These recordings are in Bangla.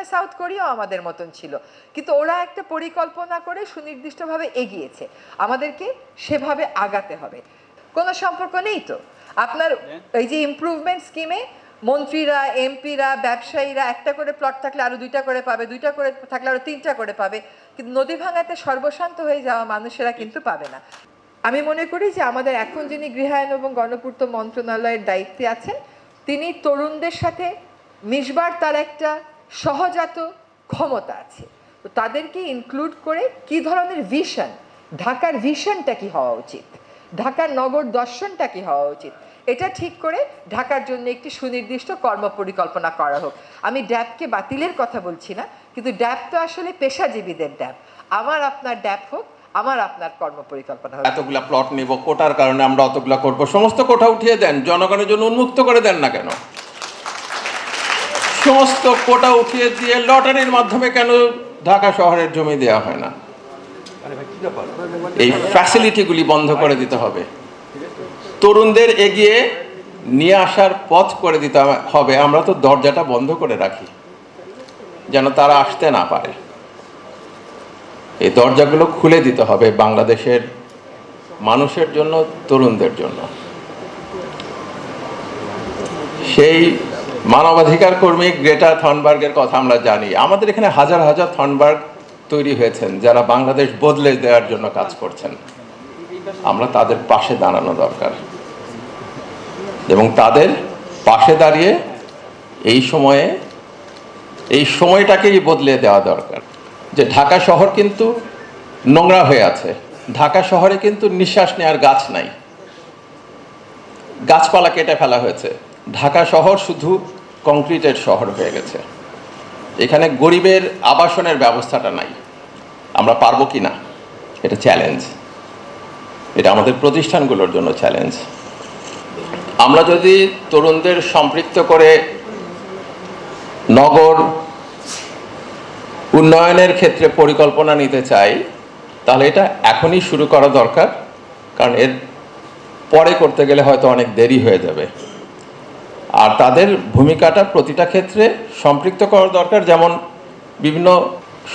সময় সাউথ কোরিয়াও আমাদের মতন ছিল। কিন্তু ওরা একটা পরিকল্পনা করে সুনির্দিষ্টভাবে এগিয়েছে। আমাদেরকে সেভাবে আগাতে হবে। কোনো সম্পর্ক নেই তো? আপনার এই যে ইমপ্রুভমেন্ট স্কিমে মন্ত্রীরা এমপিরা ব্যবসায়ীরা একটা করে প্লট থাকলে আরও দুইটা করে পাবে দুইটা করে থাকলে আরও তিনটা করে পাবে। কিন্তু নদী ভাঙাতে সর্বশান্ত হয়ে যাওয়া মানুষেরা কিন্তু পাবে না। আমি মনে করি যে আমাদের এখন যিনি গৃহায়ন এবং গণপূর্ত মন্ত্রণালয়ের দায়িত্বে আছেন তিনি তরুণদের সাথে মিশবার তার একটা সহজাত ক্ষমতা আছে। তো তাদেরকে ইনক্লুড করে কি ধরনের ভিশন ঢাকার ভিশনটা কি হওয়া উচিত? ঢাকার নগর দর্শনটা কি হওয়া উচিত? এটা ঠিক করে ঢাকার জন্য একটি সুনির্দিষ্ট কর্ম পরিকল্পনা করা হোক। আমি ড্যাবকে বাতিলের কথা বলছি না, কিন্তু ড্যাব তো আসলে পেশাজীবীদের ড্যাব। আমার আপনার ড্যাব হোক, আমার আপনার কর্ম পরিকল্পনা এতগুলা প্লট নিব, কোটার কারণে আমরা অতগুলা করব, সমস্ত কোঠা উঠিয়ে দেন, জনগণের জন্য উন্মুক্ত করে দেন না কেন? সমস্ত কোটা উঠিয়ে দিয়ে লটারির মাধ্যমে কেন ঢাকা শহরের জমি দেওয়া হয় না? এই ফ্যাসিলিটিগুলি বন্ধ করে দিতে হবে। তরুণদের এগিয়ে নিয়ে আসার পথ করে দিতে হবে। আমরা তো দরজাটা বন্ধ করে রাখি, যেন তারা আসতে না পারে। এই দরজাগুলো খুলে দিতে হবে বাংলাদেশের মানুষের জন্য, তরুণদের জন্য। সেই মানবাধিকার কর্মী গ্রেটা থনবার্গের কথা আমরা জানি। আমাদের এখানে হাজার হাজার থনবার্গ তৈরি হয়েছেন, যারা বাংলাদেশ বদলে দেওয়ার জন্য কাজ করছেন। আমরা তাদের পাশে দাঁড়ানো দরকার। এবং তাদের পাশে দাঁড়িয়ে এই সময়ে, এই সময়টাকেই বদলে দেওয়া দরকার। যে ঢাকা শহর কিন্তু নোংরা হয়ে আছে। ঢাকা শহরে কিন্তু নিঃশ্বাস নেওয়ার গাছ নাই। গাছপালা কেটে ফেলা হয়েছে। ঢাকা শহর শুধু কংক্রিটের শহর হয়ে গেছে। এখানে গরিবের আবাসনের ব্যবস্থাটা নাই। আমরা পারব কি না? এটা চ্যালেঞ্জ এটা আমাদের প্রতিষ্ঠানগুলোর জন্য চ্যালেঞ্জ আমরা যদি তরুণদের সম্পৃক্ত করে নগর উন্নয়নের ক্ষেত্রে পরিকল্পনা নিতে চাই, তাহলে এটা এখনই শুরু করা দরকার। কারণ এর পরে করতে গেলে হয়তো অনেক দেরি হয়ে যাবে। আর তাদের ভূমিকাটা প্রতিটা ক্ষেত্রে সম্পৃক্ত করা দরকার, যেমন বিভিন্ন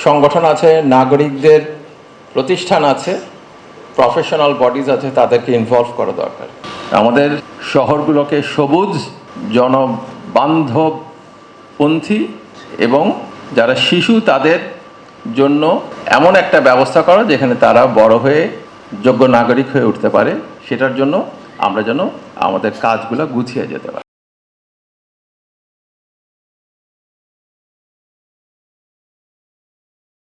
সংগঠন আছে, নাগরিকদের প্রতিষ্ঠান আছে প্রফেশনাল বডিজ আছে, তাদেরকে ইনভলভ করা দরকার। আমাদের শহরগুলোকে সবুজ, জনবান্ধবপন্থী এবং যারা শিশু, তাদের জন্য এমন একটা ব্যবস্থা করা যেখানে তারা বড় হয়ে যোগ্য নাগরিক হয়ে উঠতে পারে। সেটার জন্য আমরা যেন আমাদের কাজগুলো গুছিয়ে যেতে পারি।